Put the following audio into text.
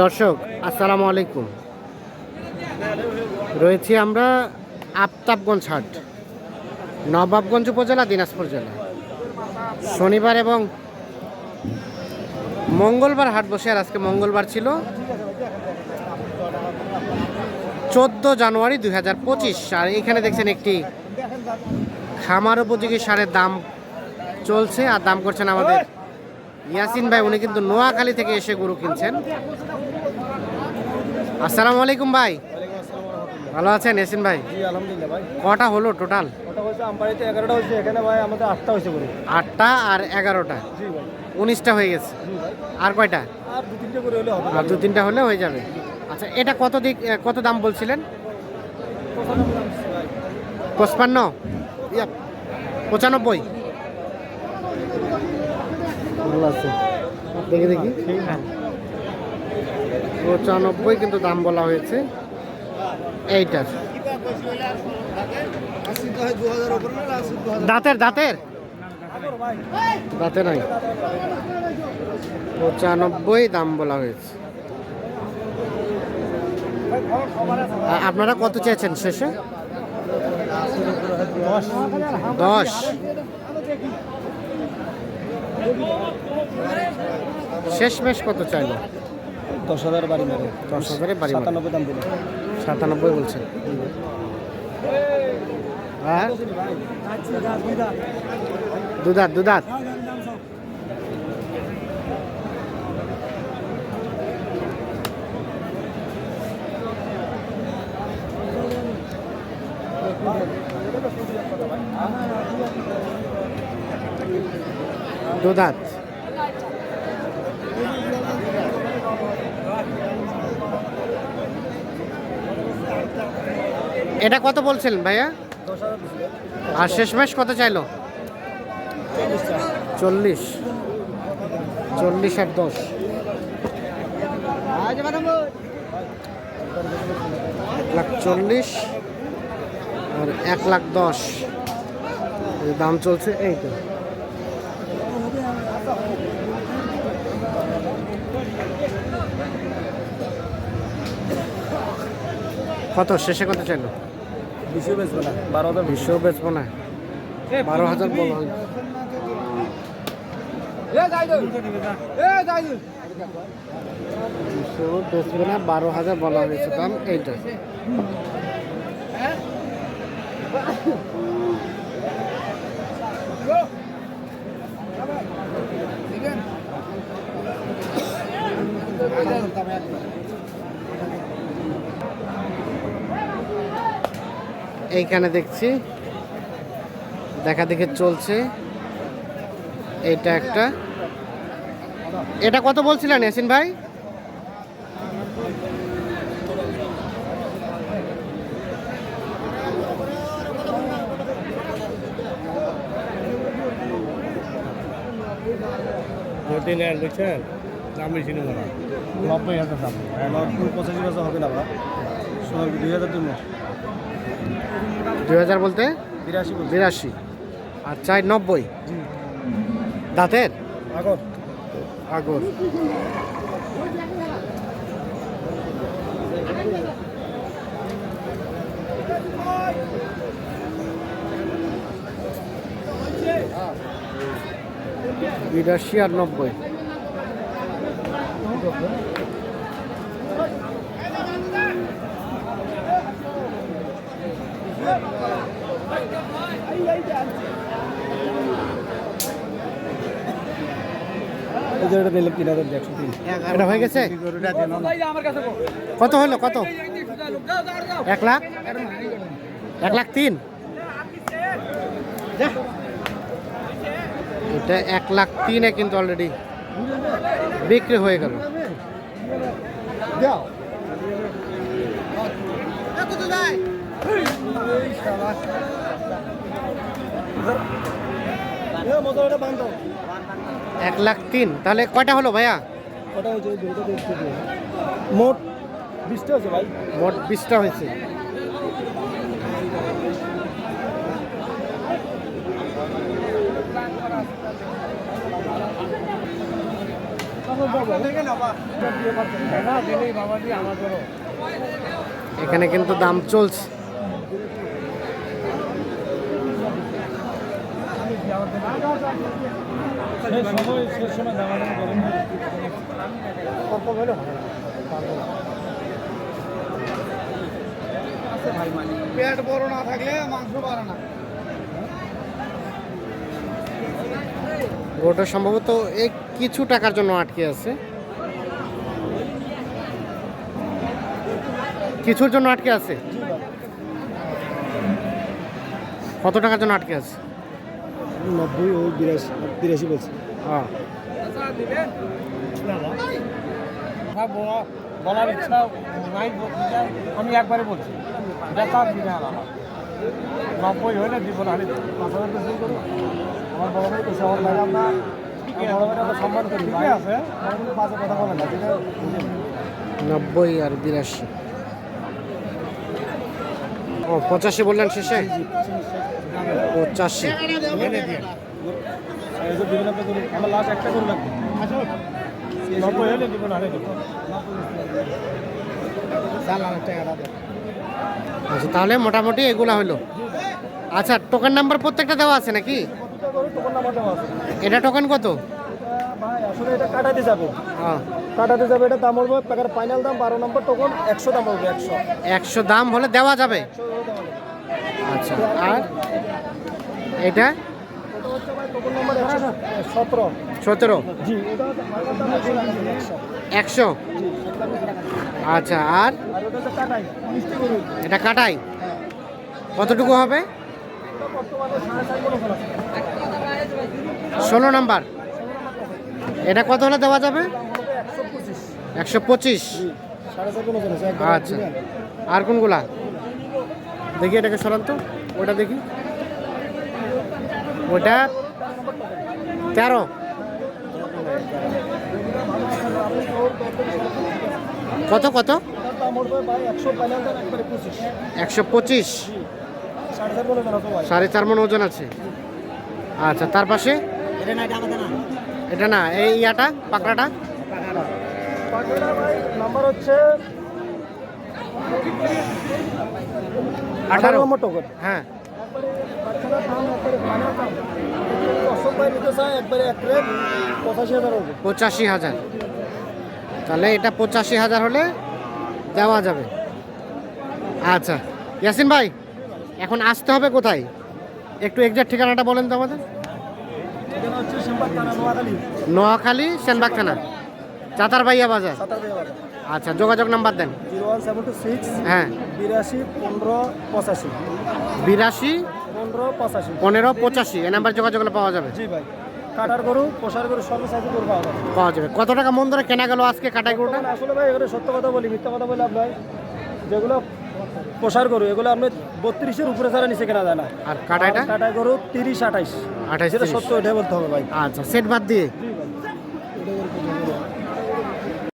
দর্শক, আসসালামু আলাইকুম। রয়েছি আমরা আফতাবগঞ্জ হাট, নবাবগঞ্জ উপজেলা, দিনাজপুর জেলা। শনিবার এবং মঙ্গলবার হাট বসে, আর আজকে মঙ্গলবার ছিল চোদ্দ জানুয়ারি দুই হাজার পঁচিশ। আর এখানে দেখছেন একটি খামার উপযোগী সারের দাম চলছে, আর দাম করছেন আমাদের ইয়াসিন ভাই উনি কিন্তু নোয়াখালী থেকে এসে গরু কিনছেন। আসসালামু আলাইকুম ভাই। ভালো আছেন ইয়াসিন ভাই? কটা হলো টোটাল আটটা আর এগারোটা। উনিশটা হয়ে গেছে। আর কয়টা? আর দু তিনটে হলে হয়ে যাবে। আচ্ছা এটা কত দিক কত দাম বলছিলেন? পঁচপান্ন? পঁচানব্বই? ভালো আছে। দেখি দেখি। পঁচানব্বই কিন্তু দাম বলা হয়েছে। এইটার দাঁতের দাঁতের? দাঁতে নাই। পঁচানব্বই দাম বলা হয়েছে। আপনারা কত চেয়েছেন শেষে? দশ। দশ শেষ মেশ কত চাইলো? দশ হাজার বাড়ি মেরে। দশ হাজারে বাড়ি সাতানব্বই দাম দিলে। সাতানব্বই বলছেন। হ্যাঁ? দুদাত দুদাত। দুদাত এটা কত বলছিলেন ভাইয়া? আর শেষ ম্যাচ কত চাইলো? চল্লিশ। চল্লিশ আর দশ। এক লাখ চল্লিশ আর এক লাখ দশ। দাম চলছে এই তো। কত? শেষে কত চাইল? বিশে বেচবে না বারো হাজার। বিশ্ব বেচবো না। বারো হাজার বলা। হয় বিশ্ব বেচবে না বারো হাজার বলা হয়েছে দাম এইটা এইখানে দেখছি। দেখা দেখে চলছে। এটা একটা। এটা কত বলছিলেন ইয়াসিন ভাই? যদি নেন বুঝছেন? দাম বেশি নেব না। নব্বই হাজার দাম। নব্বই পঁচাশি হাজার হবে না সোনার দুই হাজার দুই হাজার বলতে? বিরাশি বিরাশি। আর চাই নব্বই। দাঁতের? আগর। আগর। বিরাশি আর নব্বই। এই যে এটা নিলাম তিন হাজার একশো তিন। এটা হয়ে গেছে? কত হলো কত? এক লাখ? এক লাখ তিন? এটা এক লাখ তিনে কিন্তু অলরেডি বিক্রি হয়ে গেল। মোটামুটি বান্ধ। এক লাখ তিন। তাহলে কয়টা হলো ভাইয়া। মোট বিশটা হয়েছে ভাই। মোট বিশটা হয়েছে। এখানে কিন্তু দাম চলছে। পেট বড় না থাকলে মাংস বাড়ে না। গরুটা সম্ভবত এই কিছু টাকার জন্য আটকে আছে। কিছুর জন্য আটকে আছে? কত টাকার জন্য আটকে আছে? নব্বই ও বিরাশি বিরাশি বলছি। হ্যাঁ। বলা- বলার ইচ্ছা নাই আমি একবারে বলছি দেখা দিনে নব্বই হলে দিব না হলে পাঁচ হাজার বেশি করুন আমার বড় ভাই পেশা আমার ভাই আমরা বড় আমরা সম্মান করি আছে আমার কথা বলেন না। নব্বই আর বিরাশি। ও পঁচাশি বললেন শেষে? পঁচাশি। আচ্ছা তাহলে মোটামুটি এগুলা হলো। আচ্ছা টোকেন নাম্বার প্রত্যেকটা দেওয়া আছে নাকি? এটা টোকেন কত? আসলে এটা কাটাতে যাবে। হ্যাঁ। কাটাতে যাবে এটা দাম উঠবে প্যাকের ফাইনাল দাম বারো নম্বর একশো দাম একশো। একশো দাম হলে দেওয়া যাবে? আচ্ছা আর? এটা? সতেরো। একশো। আচ্ছা আর? এটা কাটাই কতটুকু হবে? ষোলো নাম্বার। এটা কত হলে দেওয়া যাবে? একশো পঁচিশ। আচ্ছা। আর কোনগুলা? দেখি এটাকে সরান তো। ওটা দেখি। ওটা তেরো। কত কত? একশো পঁচিশ। সাড়ে চার মন ওজন আছে আচ্ছা তার পাশে? এটা না এই ইয়াটা পাকড়াটা? পাখিটা ভাই নাম্বার হচ্ছে আঠারো। নম্বর টোকন হ্যাঁ। পঁচাশি হাজার তাহলে এটা পঁচাশি হাজার হলে দেওয়া যাবে। আচ্ছা। ইয়াসিন ভাই এখন আসতে হবে কোথায়? একটু এক্সাক্ট ঠিকানাটা বলেন তো আমাদের এখানে হচ্ছে সিম্পার থানা নোয়াখালী। সেনবাগ থানা। চাতারবাইয়া বাজার? বাজার। আচ্ছা যোগাযোগ নাম্বার দেন। হ্যাঁ। বিরাশি পনেরো পঁচাশি। বিরাশি পনেরো পঁচাশি। পনেরো পঁচাশি। এ নাম্বার যোগাযোগ পাওয়া যাবে? জি ভাই। কাটার গরু পোষার গরু সর্ব সাইজে গরু পাওয়া যাবে। পাওয়া যাবে। কত টাকা মন ধরে কেনা গেল আজকে কাটাই গরুটা? আসলে ভাই এগুলো সত্য কথা বলি মিথ্যা কথা বলি আপনার যেগুলো পোষার গরু এগুলো আপনি বত্রিশের উপরে ছাড়া নিচে কেনা যায় না। আর কাটাটা কাটাই গরু তিরিশ আঠাইশ। আঠাইশ। সত্য ওইটাই বলতে হবে ভাই। আচ্ছা সেট বাদ দিয়ে?